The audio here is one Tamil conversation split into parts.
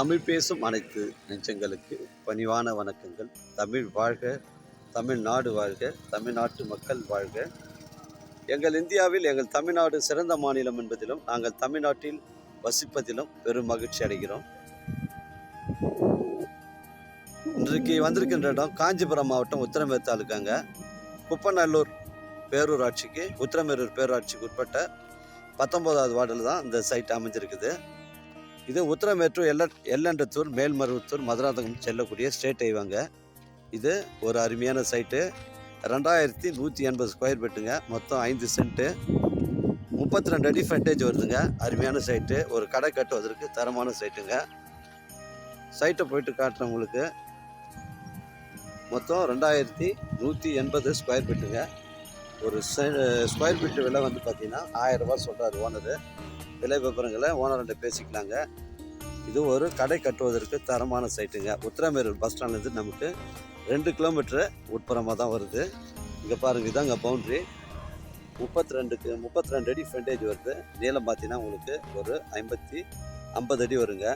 தமிழ் பேசும் அனைத்து நெஞ்சங்களுக்கு பணிவான வணக்கங்கள். தமிழ் வாழ்க தமிழ்நாடு வாழ்க தமிழ்நாட்டு மக்கள் வாழ்க. எங்கள் இந்தியாவில் எங்கள் தமிழ்நாடு சிறந்த மாநிலம் என்பதிலும் நாங்கள் தமிழ்நாட்டில் வசிப்பதிலும் பெரும் மகிழ்ச்சி அடைகிறோம். இன்றைக்கு வந்திருக்கின்ற இடம் காஞ்சிபுரம் மாவட்டம் உத்திரமேர் தாலுக்காங்க குப்பநல்லூர் பேரூராட்சிக்கு உத்திரமேரூர் பேரூராட்சிக்கு உட்பட்ட பத்தொம்போதாவது வார்டில் தான் இந்த சைட் அமைஞ்சிருக்குது. இது உத்தரமேற்றூர் எல்ல எல்லண்டத்தூர் மேல்மருவத்தூர் மதுராந்தகம் செல்லக்கூடிய ஸ்டேட் ஹைவேங்க. இது ஒரு அருமையான சைட்டு. ரெண்டாயிரத்தி நூற்றி எண்பது ஸ்கொயர் ஃபீட்டுங்க மொத்தம் ஐந்து சென்ட்டு முப்பத்தி ரெண்டு அடி ஃப்ரண்டேஜ் வருதுங்க. அருமையான சைட்டு. ஒரு கடை கட்டுவதற்கு தரமான சைட்டுங்க. சைட்டை போயிட்டு காட்டுறேன் உங்களுக்கு. மொத்தம் ரெண்டாயிரத்தி நூற்றி எண்பது ஸ்கொயர் ஃபீட்டுங்க ஒரு ஸ்கொயர் ஃபீட்டு விலை வந்து பார்த்தீங்கன்னா ஆயிரம் ரூபா சொல்கிறாரு ஓனரு. விலை விவரங்களை ஓனர்கிட்ட பேசிக்கலாங்க. இது ஒரு கடை கட்டுவதற்கு தரமான சைட்டுங்க உத்திரமேரூர் பஸ் ஸ்டாண்ட்லேருந்து நமக்கு ரெண்டு கிலோமீட்டரு உட்புறமாக தான் வருது. இங்கே பாருங்கள் இதாங்க பவுண்ட்ரி முப்பத்தி ரெண்டுக்கு முப்பத்தி ரெண்டு அடி ஃப்ரண்டேஜ் வருது. நீளம் பார்த்தீங்கன்னா உங்களுக்கு ஒரு ஐம்பத்தி ஐம்பது அடி வருங்க.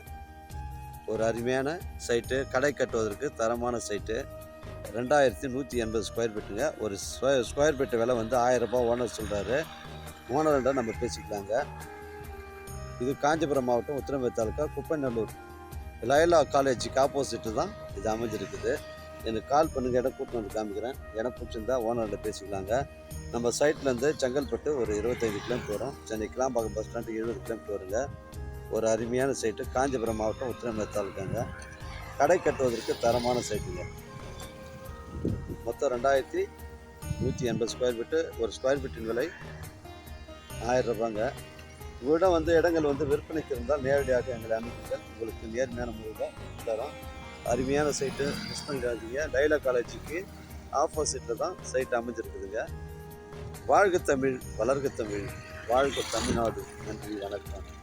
ஒரு அருமையான சைட்டு கடை கட்டுவதற்கு தரமான சைட்டு ரெண்டாயிரத்தி நூற்றி எண்பது ஸ்கொயர் ஃபீட்டுங்க ஒரு ஸ்கொயர் ஸ்கொயர் ஃபீட்டு விலை வந்து ஆயிரம் ரூபாய் ஓனர் சொல்கிறாரு ஓனர்கிட்ட நம்ம பேசிக்கலாங்க. இது காஞ்சிபுரம் மாவட்டம் உத்திரமேர் தாலுக்கா குப்பநல்லூர். லயலா காலேஜுக்கு ஆப்போசிட்டு தான் இது அமைஞ்சிருக்குது. எனக்கு கால் பண்ணுங்கள் இடம் கூப்பிட்டு வந்து காமிக்கிறேன். இடம் பிடிச்சிருந்தா ஓனர்கிட்ட பேசிக்கலாங்க. நம்ம சைட்லேருந்து செங்கல்பட்டு ஒரு இருபத்தைந்து கிலோமீட்டர் வரும். சென்னை கிளாம்பாக்கம் பஸ் ஸ்டாண்டு இருபது கிலோமீட்டர் வருங்க. ஒரு அருமையான சைட்டு காஞ்சிபுரம் மாவட்டம் உத்திரமேர் தாலுக்காங்க கடை கட்டுவதற்கு தரமான சைட்டுங்க மொத்தம் ரெண்டாயிரத்தி நூற்றி எண்பது ஸ்கொயர் ஃபீட்டு ஒரு ஸ்கொயர் ஃபீட்டின் விலை ஆயிரம் ரூபாங்க. உங்களிடம் வந்து இடங்கள் வந்து விற்பனைக்கு இருந்தால் நேரடியாக எங்களை அனுப்புங்கள். உங்களுக்கு நேர்மையான முறையில் தரோம். அருமையான சைட்டு மிஸ் பண்ணிடாதீங்க லைலா காலேஜுக்கு ஆப்போசிட்டில் தான் சைட் அமைஞ்சிருக்குதுங்க. வாழ்க தமிழ் வளர்க தமிழ். வாழ்க தமிழ்நாடு. நன்றி வணக்கம்.